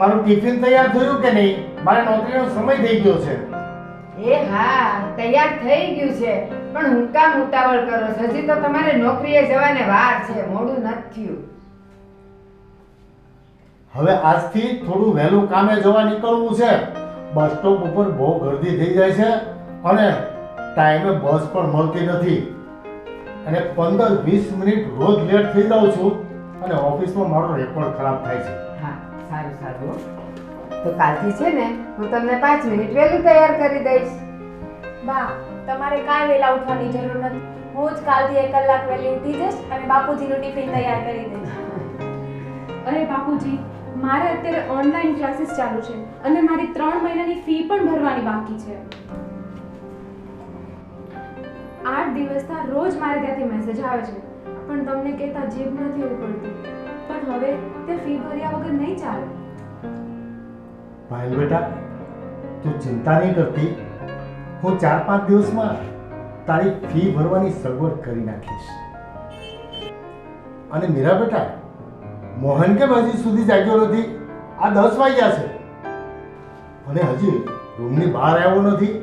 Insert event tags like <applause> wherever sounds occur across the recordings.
તમારું ટિફિન તૈયાર થયું કે નહીં? મારે નોકરીનો સમય થઈ ગયો છે. એ હા તૈયાર થઈ ગયું છે. પણ હું કામ ઉતાવળ કરો છો? હજી તો તમારે નોકરીએ જવાને વાર છે. મોડું નથી થયું. હવે આજથી થોડું વહેલું કામે જવા નીકળવું છે. બસ સ્ટોપ ઉપર બહુ ગર્દી થઈ જાય છે અને ટાઈમે બસ પણ મળતી નથી. અને પંદર વીસ મિનિટ રોજ લેટ થઈ જાઉં છું અને ઓફિસમાં મારો રેકોર્ડ ખરાબ થાય છે. સારું સારું તો કાલથી છે ને હું તમને પાંચ મિનિટ વહેલું તૈયાર કરી દઈશ. બા તમારે કાંઈ વહેલા ઉઠવાની જરૂર નથી. હું જ કાલથી એક કલાક વહેલી ઉઠી જઈશ અને બાપુજીનું ટિફિન તૈયાર કરી દઈશ. <laughs> અરે બાપુજી મારે અત્યારે ઓનલાઈન ક્લાસીસ ચાલુ છે અને મારી ત્રણ મહિનાની ફી પણ ભરવાની બાકી છે. આઠ દિવસના રોજ મારે ત્યાંથી મેસેજ આવે છે. પણ તમને કહેતા જીભ નથી ઉપડતી પણ હવે તે ફી ભર્યા વગર નહીં ચાલે. ભાઈ બેટા તું ચિંતા નહીં કરતી. હું ચાર પાંચ દિવસમાં તારી ફી ભરવાની સગવડ કરી નાખીશ. અને મીરા બેટા મોહન કે હજી સુધી જાગ્યો નથી? આ દસ વાગ્યા છે. અને હજી રૂમની બહાર આવ્યો નથી.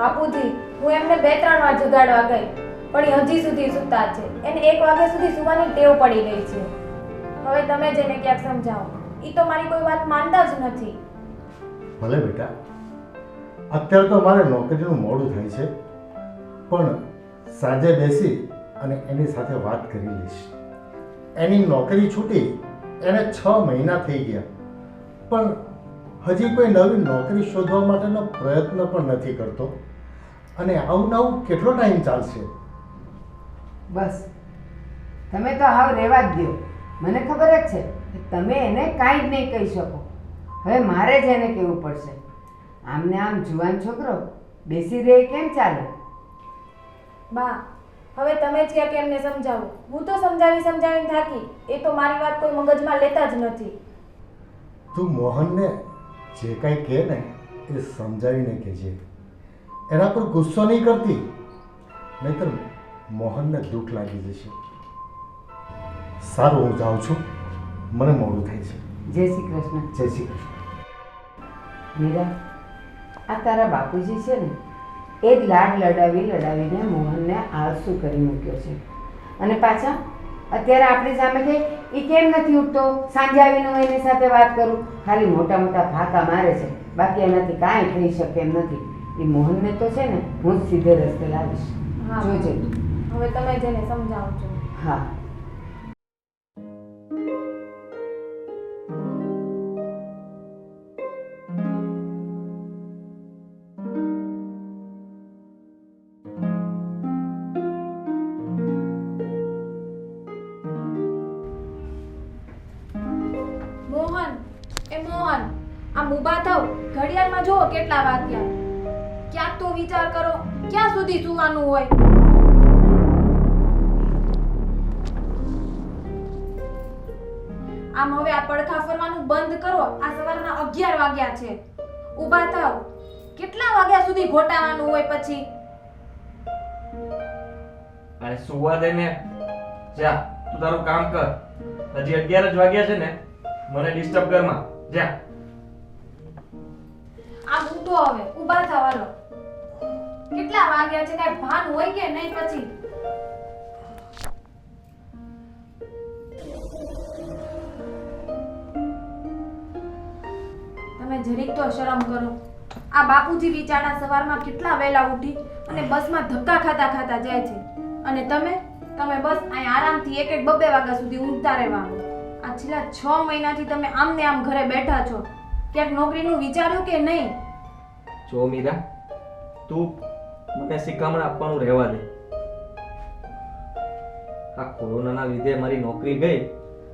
બાપુજી હું એમને બે ત્રણ વાર જગાડવા ગઈ. પણ એ હજી સુધી સૂતા છે. એને એક વાગ્યા સુધી સુવાની ટેવ પડી ગઈ છે. હવે તમે જેને ક્યાંક સમજાવો એ તો મારી કોઈ વાત માનતા જ નથી. ભલે બેટા, અત્યારે તો મારે નોકરીનું મોડું થાય છે, પણ સાંજે બેસી અને એની સાથે વાત કરી લઈશ. એની નોકરી છૂટી, એને છ મહિના થઈ ગયા, પણ હજી કોઈ નવી નોકરી શોધવા માટેનો પ્રયત્ન પણ નથી કરતો. અને આવું નવું કેટલો ટાઈમ ચાલશે? બસ. તમે તો હાવ રહેવા જ દો મને ખબર જ છે કે તમે એને કાંઈ જ નહીં કહી શકો. હવે મારે જ એને કહેવું પડશે. આમને આમ જુવાન છોકરો બેસી રહે કેમ ચાલે? બા હવે તમે જ ક્યાંક એમને સમજાવો. હું તો સમજાવી સમજાવીને થાકી. એ તો મારી વાત કોઈ મગજમાં લેતા જ નથી. તું મોહનને જે કાંઈ કહે ને એ સમજાવીને કહેજે. એના પર ગુસ્સો નહીં કરતી. નહીતર મોહનને દુઃખ લાગી જશે. સારું હું જાઉં છું. મને મોડું થાય છે. જય શ્રી કૃષ્ણ. જય શ્રી કૃષ્ણ. મીરા આ તારા બાપુજી છે ને એ જ લાડ લડાવી લડાવીને મોહનને આળસુ કરી મૂક્યો છે. અને પાછા અત્યારે આપણી સામે કે એ કેમ નથી ઉઠતો? સાંજે આવીને હું એની સાથે વાત કરું. ખાલી મોટા મોટા ફાંકા મારે છે. બાકી એનાથી કાંઈ થઈ શકે એમ નથી. એ મોહનને તો છે ને હું જ સીધે રસ્તે લાવીશ. હા. જોજે. હવે તમે જેને સમજાવજો. સમજાવો છો હા. મોહન એ મોહન આમ ઊભા થાવ ઘડિયાળમાં જુઓ કેટલા વાગ્યા. ક્યાંક તો વિચાર કરો ક્યાં સુધી સુવાનું હોય? આમ હવે આ પડખા ફરવાનું બંધ કરો. આ સવારના અગિયાર વાગ્યા છે. ઊભા થાવ કેટલા વાગ્યા સુધી ઘોટાવાનું હોય પછી? અરે સુવા દે ને. જા તું તારું કામ કર. હજી અગિયાર જ વાગ્યા છે ને. મને ડિસ્ટર્બ કરમાં જા. આમ ઊઠો હવે. ઊભા થવાનો કેટલા વાગ્યા છે? કાંઈ ભાન હોય કે નહીં પછી? જરીક તો શરમ કરો. આ બાપુજી બિચારા સવારમાં કેટલા વહેલા ઉઠી અને બસમાં ધક્કા ખાતા ખાતા જાય છે. અને તમે? તમે બસ અહીં આરામથી એક એક બબે વાગ્યા સુધી ઊંઘતા રહેવાનું આ છેલ્લા છ મહિનાથી તમે આમ ને આમ ઘરે બેઠા છો. ક્યાંક નોકરીનું વિચાર્યું કે નહીં? જો મીરા, તું મને શિખામણ આપવાનું રહેવા દે. આ કોરોનાના લીધે મારી નોકરી ગઈ,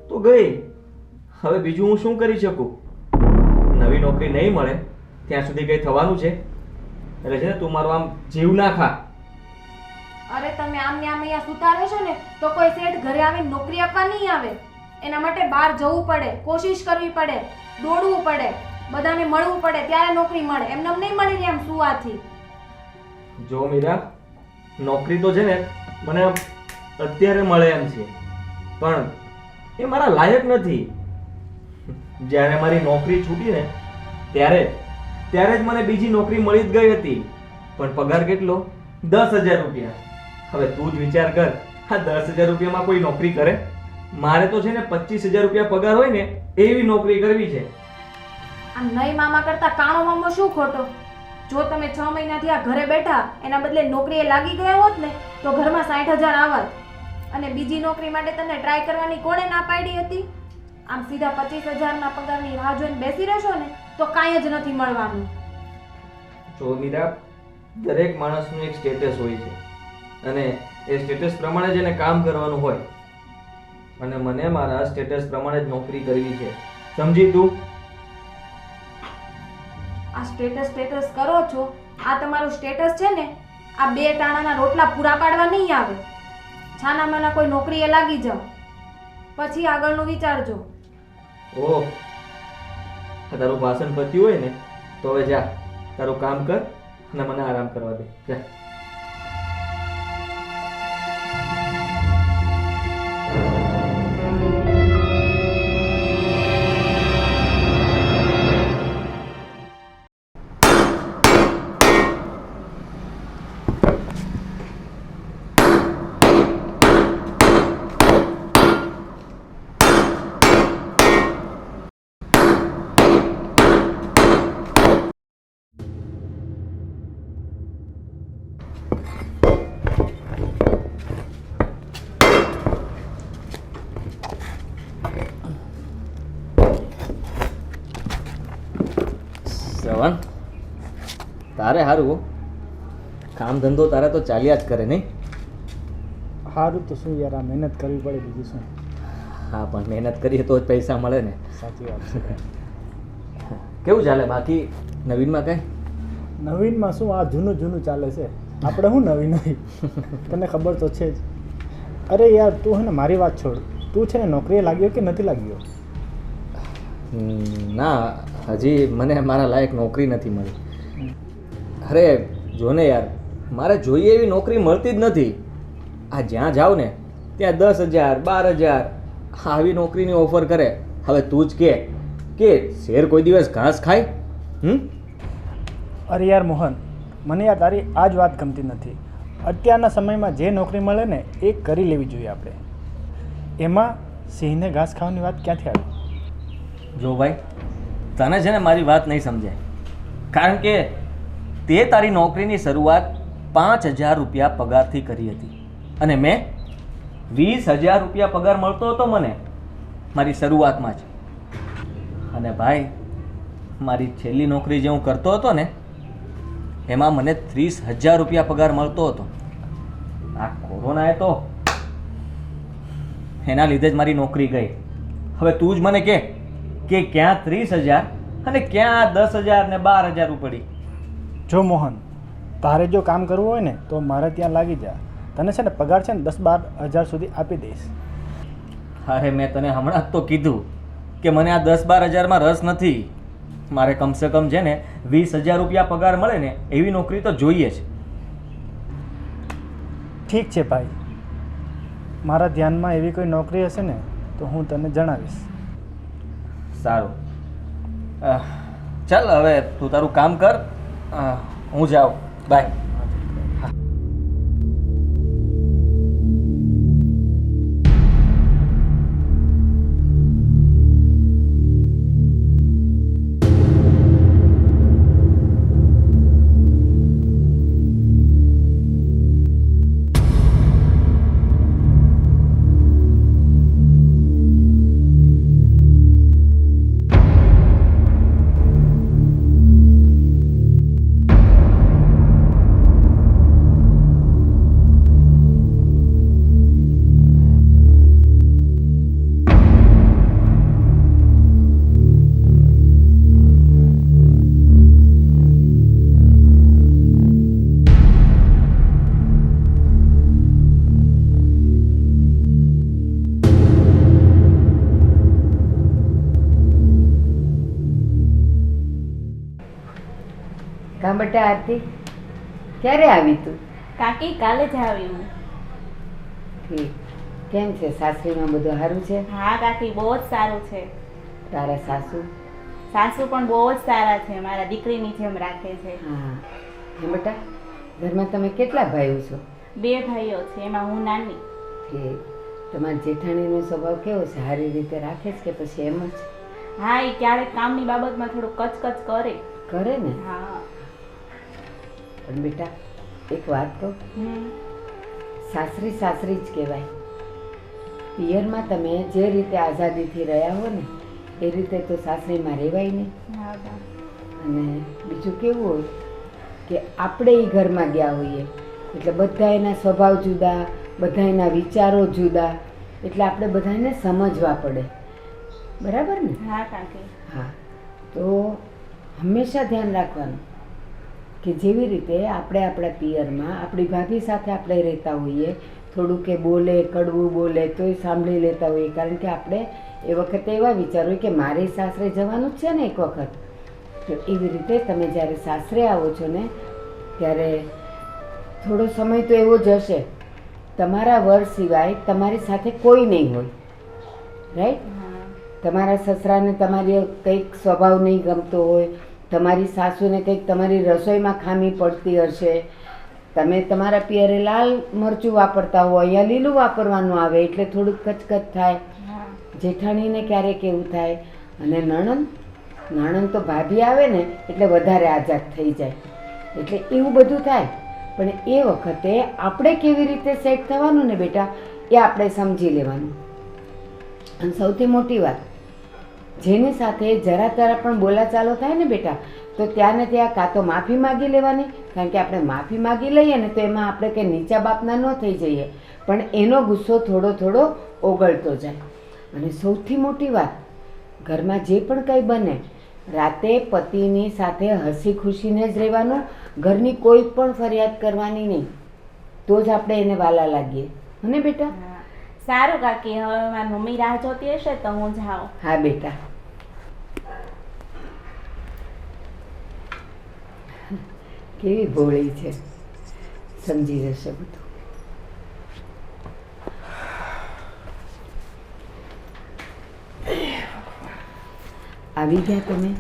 તો ગઈ. હવે બીજું હું શું કરી શકું? નવી નોકરી નહીં મળે ત્યાં સુધી કંઈ થવાનું છે? એટલે છે ને તું મારો આમ જીવ ના ખા. અરે તમે આમ ને આમ અહીંયા સુતા રહેશો ને તો કોઈ શેઠ ઘરે આવીને નોકરી આપવા નહીં આવે. એના માટે બહાર જવું પડે કોશિશ કરવી પડે દોડવું પડે બધાને મળવું પડે ત્યારે નોકરી મળે. એમને એમ નહીં મળી રહે એમ સુવાથી. જો મીરા નોકરી તો છે ને મને અત્યારે મળે એમ છે. પણ એ મારા લાયક નથી. જ્યારે મારી નોકરી છૂટી ને, ત્યારે ત્યારે જ મને બીજી નોકરી મળી જ ગઈ હતી. પણ પગાર કેટલો? દસ હજાર રૂપિયા. હવે તું જ વિચાર કર, આ દસ હજાર રૂપિયામાં કોઈ નોકરી કરે? મારે તો છે ને પચીસ હજાર રૂપિયા પગાર હોય ને, એવી નોકરી કરવી છે. આ નહીં મામા કરતા કાણો મામો શું ખોટો? જો તમે છ મહિનાથી આ ઘરે બેઠા, એના બદલે નોકરીએ લાગી ગયા હોત ને, તો ઘરમાં સાઠ હજાર આવત. અને બીજી નોકરી માટે તને ટ્રાય કરવાની કોણે ના પાડી હતી? આમ સીધા પચીસ હજારના પગારની રાહ જોઈને બેસી રહેશો ને તો કાંઈ જ નથી મળવાનું. જો મીરા દરેક માણસનું એક સ્ટેટસ હોય છે. અને એ સ્ટેટસ પ્રમાણે જ એને કામ કરવાનું હોય. અને મને મારા સ્ટેટસ પ્રમાણે જ નોકરી કરવી છે. સમજી તું? આ સ્ટેટસ સ્ટેટસ કરો છો. આ તમારું સ્ટેટસ છે ને આ બે ટાણાના રોટલા પૂરા પાડવા નહીં આવે. છાના માના કોઈ નોકરીએ લાગી જાઓ. પછી આગળનું વિચારજો. ઓહ તારું ભાષણ પત્યું હોય ને, તો હવે જા, તારું કામ કર અને મને આરામ કરવા દે. જા. શ્રવણ તારે સારું કામ ધંધો તારે તો ચાલ્યા જ કરે નહીં? સારું તો શું યાર આ મહેનત કરવી પડે બીજું શું? હા પણ મહેનત કરીએ તો જ પૈસા મળે ને. સાચી વાત છે. કેવું ચાલે? બાકી નવીનમાં કઈ? નવીનમાં શું? આ જૂનું જૂનું ચાલે છે. આપણે શું નવીન હોય તને ખબર તો છે જ. અરે યાર તું હે ને મારી વાત છોડ. તું છે ને નોકરીએ લાગ્યો કે નથી લાગ્યો? ના હજી મને મારા લાયક નોકરી નથી મળી. અરે જો ને યાર મારે જોઈએ એવી નોકરી મળતી જ નથી. આ જ્યાં જાઉં ને ત્યાં દસ હજાર બાર હજાર આવી નોકરીની ઓફર કરે. હવે તું જ કે કે શેર કોઈ દિવસ ઘાસ ખાય? હમ? અરે યાર મોહન મને યાર તારી આ જ વાત ગમતી નથી. અત્યારના સમયમાં જે નોકરી મળે ને એ કરી લેવી જોઈએ આપણે. એમાં સિંહને ઘાસ ખાવાની વાત ક્યાંથી આવી? જો ભાઈ તને છે ને મારી વાત નહીં સમજાય. કારણ કે તે તારી નોકરીની શરૂઆત પાંચ હજાર રૂપિયા પગારથી કરી હતી. અને મેં વીસ હજાર રૂપિયા પગાર મળતો હતો મને મારી શરૂઆતમાં જ. અને ભાઈ, મારી છેલ્લી નોકરી જે હું કરતો હતો ને, એમાં મને ત્રીસ હજાર રૂપિયા પગાર મળતો હતો. આ કોરોનાએ તો એના લીધે જ મારી નોકરી ગઈ. હવે તું જ મને કે કે ક્યાં ત્રીસ હજાર અને ક્યાં દસ હજાર ને બાર હજાર ઉપડી. જો મોહન તારે જો કામ કરવું હોય ને તો મારે ત્યાં લાગી જા. તને છે ને પગાર છે ને દસ બાર હજાર સુધી આપી દઈશ. અરે મેં તને હમણાં જ તો કીધું કે મને આ દસ બાર હજારમાં રસ નથી. મારે કમસે કમ છે ને વીસ હજાર રૂપિયા પગાર મળે ને એવી નોકરી તો જોઈએ જ. ઠીક છે ભાઈ. મારા ધ્યાનમાં એવી કોઈ નોકરી હશે ને તો હું તને જણાવીશ. સારું. ચાલ હવે તું તારું કામ કર. હું જાઉં. બાય. બેટા આરતી? ક્યારે આવી તું? કાકી કાલે જ આવી હું. ઠીક. કેમ છે? સાસરીમાં બધું સારું છે? હા કાકી બહુ જ સારું છે. તારા સાસુ? સાસુ પણ બહુ જ સારા છે મારા દીકરીની જેમ રાખે છે. હા. હે બેટા ઘરમાં તમે કેટલા ભાઈઓ છો? બે ભાઈઓ છે એમાં હું નાની. કે તમારા જેઠાણીનો સ્વભાવ કેવો છે? સારી રીતે રાખે છે કે પછી એમ જ? હા એ ક્યારેક કામની બાબતમાં થોડું કચકચ કરે. કરે ને? હા. પણ બેટા એક વાત કહું. સાસરી સાસરી જ કહેવાય. પિયરમાં તમે જે રીતે આઝાદીથી રહ્યા હો ને એ રીતે તો સાસરીમાં રહેવાય નહીં. અને બીજું કેવું હોય કે આપણે એ ઘરમાં ગયા હોઈએ એટલે બધા એના સ્વભાવ જુદા બધા એના વિચારો જુદા એટલે આપણે બધાને સમજવા પડે. બરાબર ને? હા કાકી. હા. તો હંમેશા ધ્યાન રાખવાનું. કે જેવી રીતે આપણે આપણા પિયરમાં આપણી ભાભી સાથે આપણે રહેતા હોઈએ થોડું કે બોલે કડવું બોલે તોય સાંભળી લેતા હોઈએ. કારણ કે આપણે એ વખતે એવા વિચાર હોય કે મારે સાસરે જવાનું જ છે ને એક વખત. તો એવી રીતે તમે જ્યારે સાસરે આવો છો ને ત્યારે થોડો સમય તો એવો જ હશે. તમારા વર સિવાય તમારી સાથે કોઈ નહીં હોય. રાઈટ તમારા સસરાને તમારી કંઈક સ્વભાવ નહીં ગમતો હોય તમારી સાસુને કંઈક તમારી રસોઈમાં ખામી પડતી હશે. તમે તમારા પિયરે લાલ મરચું વાપરતા હો અહીંયા લીલું વાપરવાનું આવે એટલે થોડુંક કચકચ થાય. જેઠાણીને ક્યારેક એવું થાય. અને નણંદ નણંદ તો ભાભી આવે ને એટલે વધારે આઝાદ થઈ જાય. એટલે એવું બધું થાય. પણ એ વખતે આપણે કેવી રીતે સેટ થવાનું ને બેટા એ આપણે સમજી લેવાનું. અને સૌથી મોટી વાત જેની સાથે જરા તરા પણ બોલાચાલો થાય ને બેટા, તો ત્યાં ને ત્યાં કાં તો માફી માગી લેવાની, કારણ કે આપણે માફી માગી લઈએ ને તો એમાં આપણે કંઈ નીચા બાપના ન થઈ જઈએ. પણ એનો ગુસ્સો થોડો થોડો ઓગળતો જાય. અને સૌથી મોટી વાત, ઘરમાં જે પણ કંઈ બને, રાતે પતિની સાથે હસી ખુશીને જ રહેવાનું, ઘરની કોઈ પણ ફરિયાદ કરવાની નહીં. તો જ આપણે એને વાલા લાગીએ. હને બેટા? સારું કાકી હવે મારી મમ્મી રાહ જોતી હશે તો હું જાઉં. હા બેટા. કેવી ભોળી છે. સમજી જશે બધું. આવી ગયા તમે?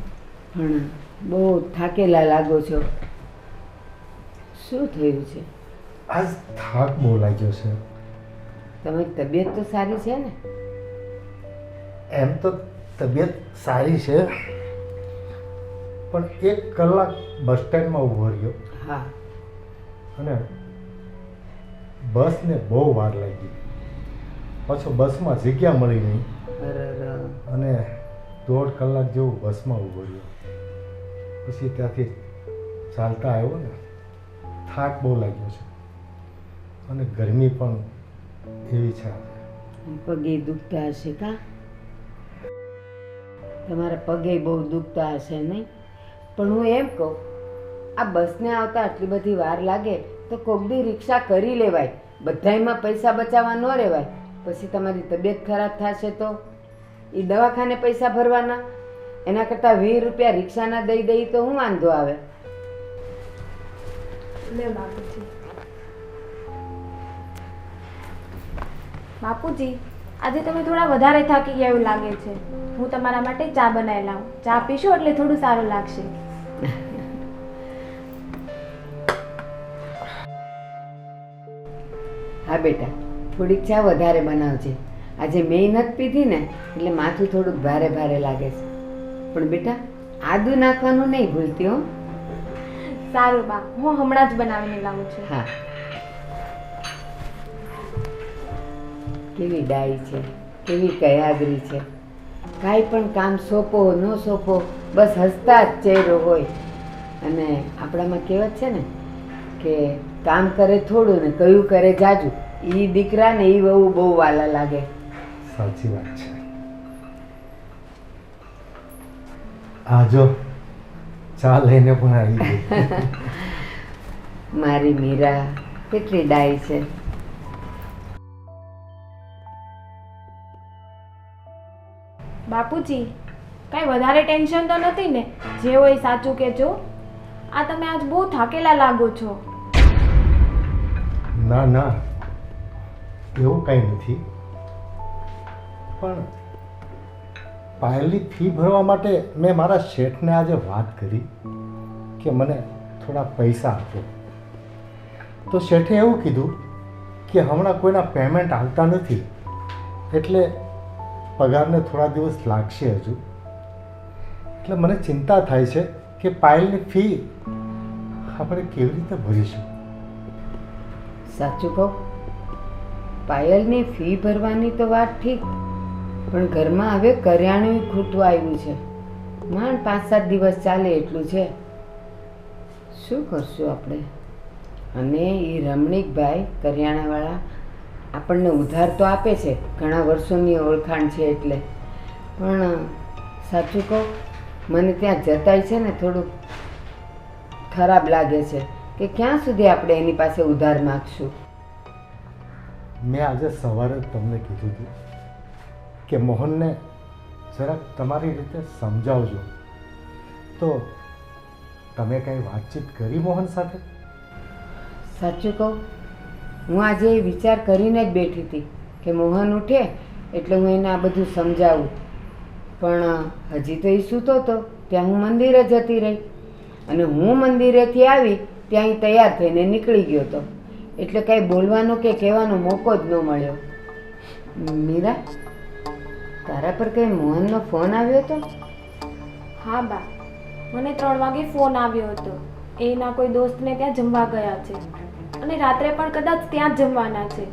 પણ બહુ થાકેલા લાગો છો. શું થયું છે? આજ થાક બહુ લાગ્યો છે. તમારી તબિયત તો સારી છે ને? એમ તો તબિયત સારી છે પણ એક કલાક બસ સ્ટેન્ડમાં ઊભો રહ્યો. હા. અને બસને બહુ વાર લાગી. પાછો બસમાં જગ્યા મળી નહીં. અને દોઢ કલાક જેવું બસમાં ઊભો રહ્યો. પછી ત્યાંથી ચાલતા આવ્યો ને થાક બહુ લાગ્યો છે. અને ગરમી પણ એવી છે પગે દુખતા હશે કા? તમારા પગે બહુ દુખતા હશે નહીં. પણ હું એમ કહું આ બસને આવતા આટલી બધી વાર લાગે તો કોક બી રિક્ષા કરી લેવાય. બધાયમાં પૈસા બચાવવા ન રહેવાય પછી તમારી તબિયત ખરાબ થશે તો? એ દવાખાને પૈસા ભરવાના? એના કરતાં વીસ રૂપિયા રિક્ષાના દઈ દઈ તો હું વાંધો આવે? લે બાપુજી. બાપુજી આજે તમે થોડા વધારે થાકી ગયા એવું લાગે છે. હું તમારા માટે ચા બનાવી લાવું. ચા પીશો એટલે થોડું સારું લાગશે. હા બેટા થોડીક ચા વધારે બનાવજે. આજે મેં નથી પીધી ને એટલે માથું થોડુંક ભારે ભારે લાગે છે. પણ બેટા આદુ નાખવાનું નહીં ભૂલતી હો. સારું બા હું હમણાં જ બનાવીને લાવું છું. હા. કેવી ડાઈ છે કેવી કયાગરી છે. કાંઈ પણ કામ સોંપો ન સોંપો બસ હસતા જ ચહેરો હોય. અને આપણામાં કહેવત છે ને કે કામ કરે થોડું ને કયું કરે જાજુ. એ દીકરાને એ બહુ બહુ વાલા લાગે. સાચી વાત છે. આ જો ચા લઈને પણ આવી ગઈ. <laughs> મારી મીરા કેટલી ડાય છે. બાપુજી, કાંઈ વધારે ટેન્શન તો નથી ને? જે હોય સાચું કહેજો. આ તમે આજ બહુ થાકેલા લાગો છો. ના ના. એવું કંઈ નથી. પણ પાયલની ફી ભરવા માટે મેં મારા શેઠને આજે વાત કરી કે મને થોડા પૈસા આપો. તો શેઠે એવું કીધું કે હમણાં કોઈના પેમેન્ટ આવતા નથી. એટલે પગારને થોડા દિવસ લાગશે હજુ. એટલે મને ચિંતા થાય છે કે પાયલની ફી આપણે કેવી રીતે ભરીશું? સાચું કહું. પાયલની ફી ભરવાની તો વાત ઠીક, પણ ઘરમાં હવે કરિયાણું ખૂટું આવ્યું છે. માંડ પાંચ સાત દિવસ ચાલે એટલું છે. શું કરશું આપણે? અને એ રમણીકભાઈ, કરિયાણાવાળા આપણને ઉધાર તો આપે છે ઘણા વર્ષોની ઓળખાણ છે એટલે. પણ સાચું કહું મને ત્યાં જતાય છે ને થોડુંક ખરાબ લાગે છે કે ક્યાં સુધી આપણે એની પાસે ઉધાર માગશું? મેં આજે સવારે તમને કીધું હતું કે મોહનને જરાક તમારી રીતે સમજાવજો. તો તમે કંઈ વાતચીત કરી મોહન સાથે? સાચું કહું હું આજે વિચાર કરીને જ બેઠી હતી કે મોહન ઉઠે એટલે હું એને આ બધું સમજાવું. પણ હજી તો એ સૂતો હતો. ત્યાં હું મંદિરે જતી રહી. અને હું મંદિરેથી આવી ત્યાં તૈયાર થઈને નીકળી ગયો હતો. એટલે કાંઈ બોલવાનો કે કહેવાનો મોકો જ ન મળ્યો. મીરા, તારા પર કંઈ મોહનનો ફોન આવ્યો હતો? હા, બા. મને ત્રણ વાગે ફોન આવ્યો હતો. એના કોઈ દોસ્તને ત્યાં જમવા ગયા છે. અને રાત્રે પણ કદાચ ત્યાં જ જમવાના છે.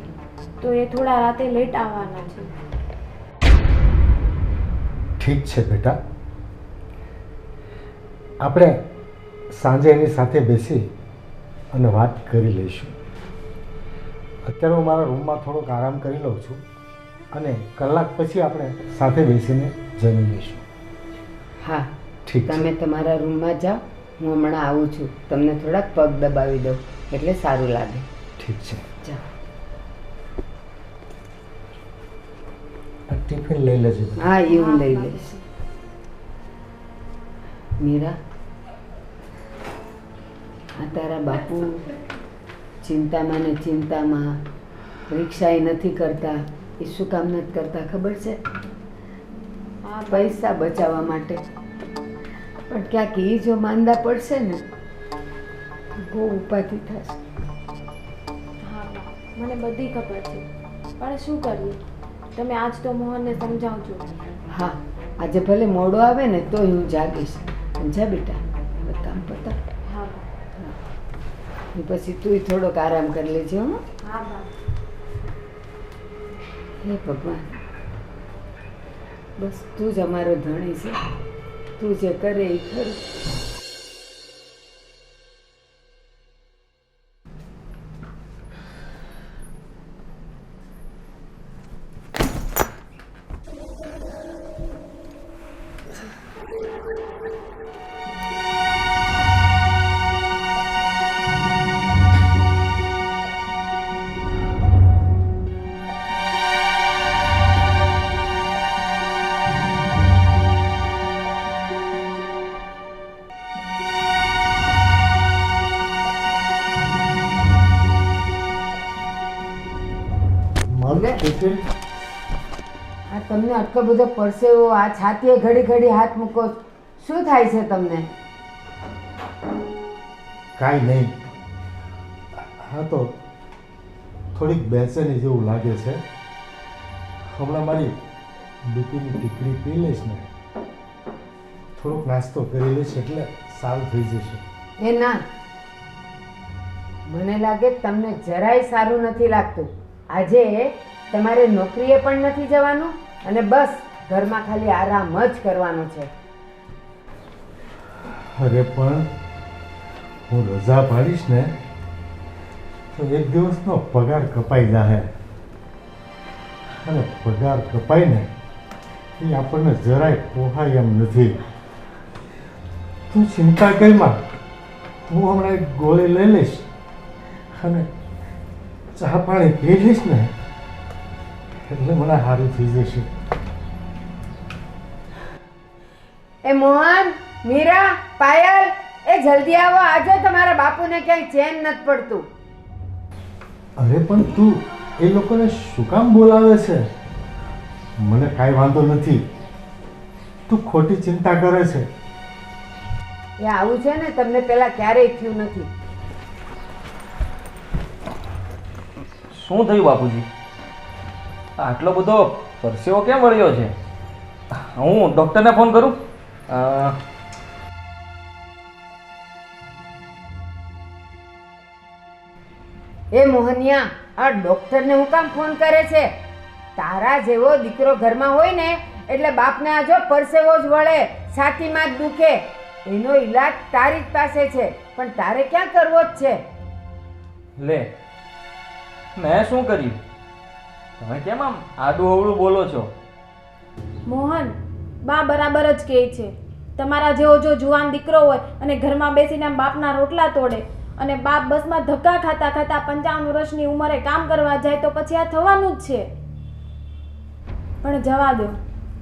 તો એ થોડા રાતે લેટ આવવાના છે. ઠીક છે બેટા. આપણે સાંજે એની સાથે બેસી અને વાત કરી લઈશું. અત્યારે હું મારા રૂમમાં થોડોક આરામ કરી લઉં છું અને કલાક પછી આપણે સાથે બેસીને જમી લઈશું. હા ઠીક છે. તમે તમારા રૂમમાં જાઓ હું હમણાં આવું છું. તમને થોડાક પગ દબાવી દઉં. એટલે સારું લાગે. ઠીક છે. ટિફિન લઈ લેજો. હા એ હું લઈ લઈશ. મીરા આ તારા બાપુ ચિંતામાં ને ચિંતામાં રિક્ષા એ નથી કરતા. એ શું કામ નથી કરતા ખબર છે? હા પૈસા બચાવવા માટે. પણ ક્યાંક એ જો માંદા પડશે ને? બહુ ઉપાધિ થશે હા મને બધી ખબર છે. પણ શું કરીએ તમે આજ તો મોહનને સમજાવજો. હા આજે ભલે મોડો આવે ને તોય હું જાગીશ. જા બેટા? કામ પતા હા પછી તુંય થોડોક આરામ કરી લેજો હો હા. હે ભગવાન. બસ તું જ અમારો ધણી છે. તું જે કરે એ ખરું. તમને આટલો બધો પરસેવો આ છાતીએ ઘડી ઘડી હાથ મૂકો શું થાય છે તમને? કાંઈ નહીં. હા તો થોડીક બેસેની જેવું લાગે છે. હમણાં મારી બીપીની ટીકડી પી લઈશ ને. થોડોક નાસ્તો કરી લઈશ એટલે સારું થઈ જશે. એ ના. મને લાગે તમને જરાય સારું નથી લાગતું. આજે તમારે નોકરીએ પણ નથી જવાનું? અને બસ, ઘરમાં ખાલી આરામ જ કરવાનો છે. અરે પણ, હું રજા પાડીશ ને, તો એક દિવસનો પગાર કપાઈ જાહે. અને પગાર કપાઈને એ આપણને જરાય પોહાય એમ નથી. તું ચિંતા કરીમાં હું હમણાં એક ગોળી લઈ લઈશ અને ચા પાણી પી લઈશ ને. એટલે મને સારું થઈ જશે એ મોહન મીરા પાયલ એ જલ્દી આવો. આજે તમારા બાપુને ક્યાંય ચેન નથી પડતું. અરે પણ તું એ લોકોને શું કામ બોલાવે છે? મને કાંઈ વાંધો નથી. તું ખોટી ચિંતા કરે છે. એ આવું છે ને તમને પેલા ક્યારેય થયું નથી. શું થયું બાપુજી? આટલો બધો પરસેવો કેમ વળ્યો છે? હું ડૉક્ટરને ફોન કરું. એ મોહનિયા આ ડોક્ટરને હું કામ ફોન કરે છે? તારા જેવો દીકરો ઘરમાં હોય ને એટલે બાપને આ જો પરસેવો જ વળે છાતીમાં જ દુખે. એનો ઈલાજ તારી જ પાસે છે પણ તારે ક્યાં કરવો જ છે? લે મેં શું કર્યું? તમે કેમ આમ આડું અવળું બોલો છો? મોહન બા બરાબર જ કહે છે. તમારા જેવો જો જુવાન દીકરો હોય અને ઘરમાં બેસીને આમ બાપના રોટલા તોડે અને બાપ બસમાં ધક્કા ખાતા ખાતા પંચાવન વર્ષની ઉંમરે કામ કરવા જાય તો પછી આ થવાનું જ છે. પણ જવા દો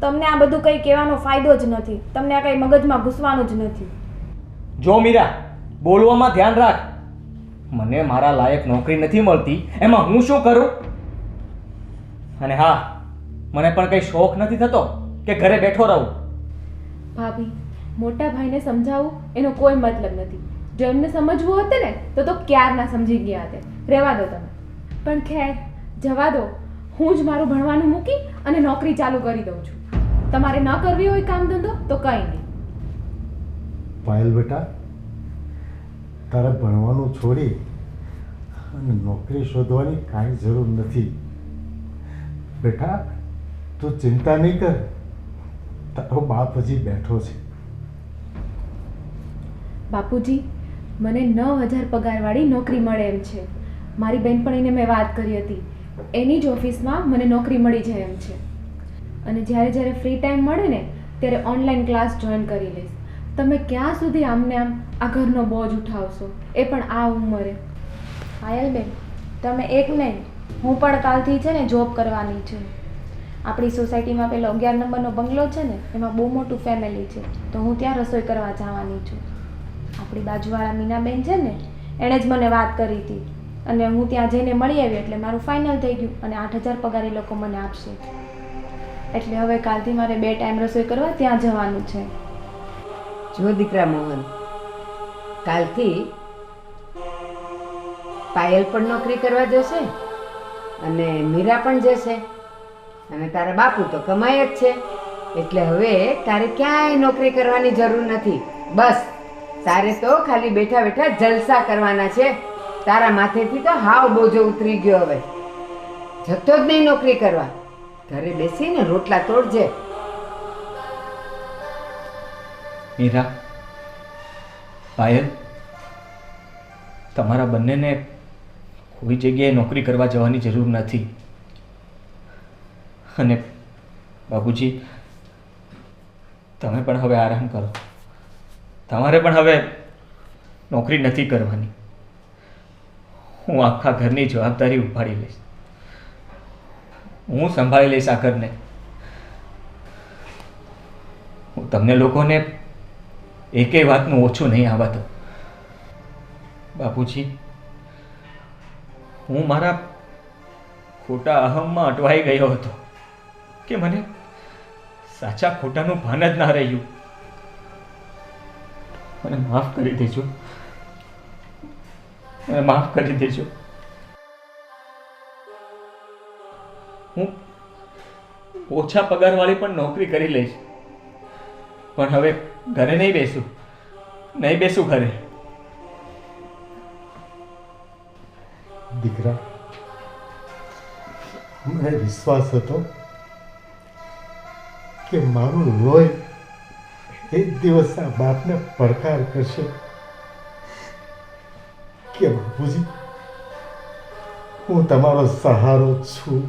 તમને આ બધું કંઈ કહેવાનો ફાયદો જ નથી. તમને આ કંઈ મગજમાં ઘૂસવાનું જ નથી. જો મીરા બોલવામાં ધ્યાન રાખ. મને મારા લાયક નોકરી નથી મળતી. એમાં હું શું કરું? અને હા મને પણ કંઈ શોખ નથી થતો કે ઘરે બેઠો રહું. ભાભી મોટા ભાઈને સમજાવવું એનો કોઈ મતલબ નથી. જો એમને સમજવું હતું ને તો તો ક્યારના સમજી ગયા હતા રહેવા દો તમે. પણ ખેર જવા દો. હું જ મારું ભણવાનું મૂકી અને નોકરી ચાલુ કરી દઉં છું. તમારે ન કરવી હોય કામ ધંધો તો કંઈ નહીં. પાયલ બેટા તારે ભણવાનું છોડી અને નોકરી શોધવાની કાંઈ જરૂર નથી. બેટા તું ચિંતા નહીં કર. તારો બાપ હજી બેઠો છે. બાપુજી મને નવ હજાર પગારવાળી નોકરી મળે એમ છે. મારી બહેનપણીને મેં વાત કરી હતી. એની જ ઓફિસમાં મને નોકરી મળી જાય એમ છે. અને જ્યારે જ્યારે ફ્રી ટાઈમ મળે ને ત્યારે ઓનલાઈન ક્લાસ જોઈન કરી લઈશ. તમે ક્યાં સુધી આમને આમ આ ઘરનો બોજ ઉઠાવશો? એ પણ આ ઉંમરે. પાયલબેન તમે એક નહીં હું પણ કાલથી છે ને જોબ કરવાની છું. આપણી સોસાયટીમાં પેલો અગિયાર નંબરનો બંગલો છે ને, એમાં બહુ મોટું ફેમિલી છે. તો હું ત્યાં રસોઈ કરવા જવાની છું. આપણી બાજુવાળા મીનાબેન છે ને, એણે જ મને વાત કરી હતી. અને હું ત્યાં જઈને મળી આવી એટલે મારું ફાઇનલ થઈ ગયું અને આઠ હજાર પગાર એ લોકો મને આપશે. એટલે હવે કાલથી મારે બે ટાઈમ રસોઈ કરવા ત્યાં જવાનું છે. જો દીકરા મોહન, કાલથી પાયલ પણ નોકરી કરવા જશે? અને મીરા પણ જશે. અને તારા બાપુ તો કમાય જ છે. એટલે હવે તારે ક્યાંય નોકરી કરવાની જરૂર નથી. બસ, તારે તો ખાલી બેઠા બેઠા જલસા કરવાના છે. તારા માથેથી તો હાવ બોજો ઉતરી ગયો હવે. જતો જ નહીં નોકરી કરવા. ઘરે બેસીને રોટલા તોડજે. મીરા, પાયલ, તમારા બંનેને કોઈ જગ્યાએ નોકરી કરવા જવાની જરૂર નથી. અને બાપુજી, તમે પણ હવે આરામ કરો. તમારે પણ હવે નોકરી નથી કરવાની. હું આખા ઘરની જવાબદારી ઉપાડી લઈશ. હું સંભાળી લઈશ આ ઘરને. હું તમને લોકોને એકેય વાતનું ઓછું નહીં આવવા બાપુજી હું મારા ખોટા અહમમાં અટવાઈ ગયો હતો કે મને સાચા ખોટાનું ભાન જ ના રહ્યું. મને માફ કરી દેજો. મને માફ કરી દેજો. હું ઓછા પગારવાળી પણ નોકરી કરી લઈશ. પણ હવે ઘરે નહીં બેસું. નહીં બેસું ઘરે. દીકરા. મને વિશ્વાસ હતો કે મારું લોહી એક દિવસ આ બાપને પડકાર કરશે કે બાપુજી, હું તમારો સહારો છું.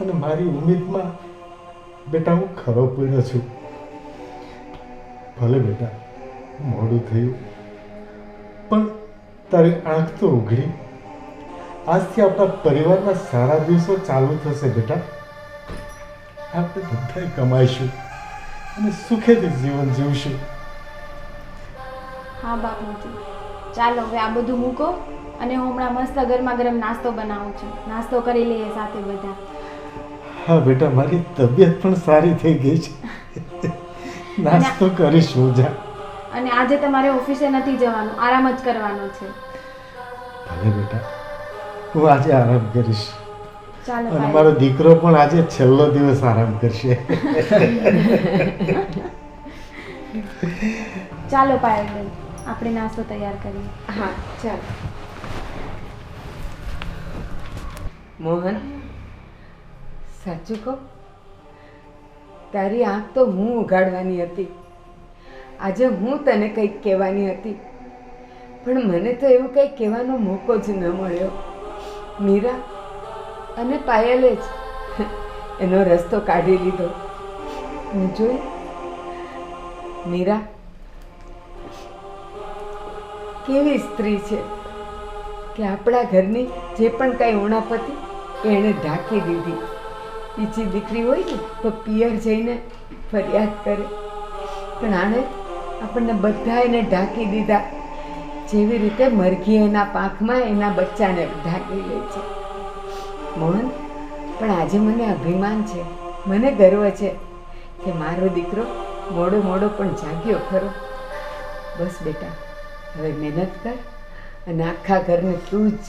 અને મારી ઉમેદમાં બેટા, હું ખરો પડ્યો છું. ભલે બેટા, મોડું થયું. તારી આંખ તો ઉઘડી આજથી આપણા પરિવારના સારા દિવસો ચાલુ થશે બેટા. આપણે બધાય કમાઈશું અને સુખેથી જીવન જીવશું. હા બાપુજી ચાલો હવે આ બધું મૂકો અને હું હમણાં મસ્ત ગરમા ગરમ નાસ્તો બનાવું છું. નાસ્તો કરી લઈએ સાથે બધા. હા બેટા મારી તબિયત પણ સારી થઈ ગઈ છે. <laughs> નાસ્તો કરીશ જા. અને આજે તમારે ઓફિસે નથી જવાનું આરામ જ કરવાનો છે. ભલે બેટા હું આજે આરામ કરીશ. ચાલો અને મારો દીકરો પણ આજે છેલ્લો દિવસ આરામ કરશે. ચાલો પાયલબેન આપણે નાસ્તો તૈયાર કરીએ. હા ચાલો. મોહન સાચું કહો? તારી આંખ તો હું ઉગાડવાની હતી. આજે હું તને કંઈક કહેવાની હતી. પણ મને તો એવું કંઈ કહેવાનો મોકો જ ન મળ્યો. મીરા અને પાયલે જ એનો રસ્તો કાઢી લીધો. જોઈ મીરા, કેવી સ્ત્રી છે કે આપણા ઘરની જે પણ કાંઈ ઉણાપતી એણે ઢાંકી દીધી. બીજી દીકરી હોય ને તો પિયર જઈને ફરિયાદ કરે. પણ આણે આપણને બધા એને ઢાંકી દીધા. જેવી રીતે મરઘી એના પાંખમાં એના બચ્ચાને ઢાંકી લે છે. મોહન, પણ આજે મને અભિમાન છે. મને ગર્વ છે કે મારો દીકરો મોડો મોડો પણ જાગ્યો ખરો. બસ બેટા, હવે મહેનત કર અને આખા ઘરને તું જ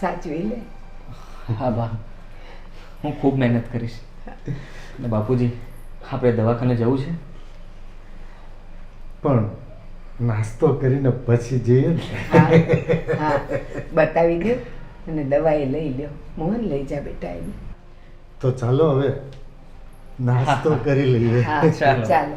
સાચવી લે. હા, બા. હું ખૂબ મહેનત કરીશ. બાપુજી, આપણે દવાખાને જવું છે? પણ નાસ્તો કરીને પછી જઈએ ને. હા બતાવી દો અને દવાએ લઈ લ્યો. મોહન લઈ જા બેટા એને. તો ચાલો હવે નાસ્તો કરી લઈએ. ચાલો. ચાલો.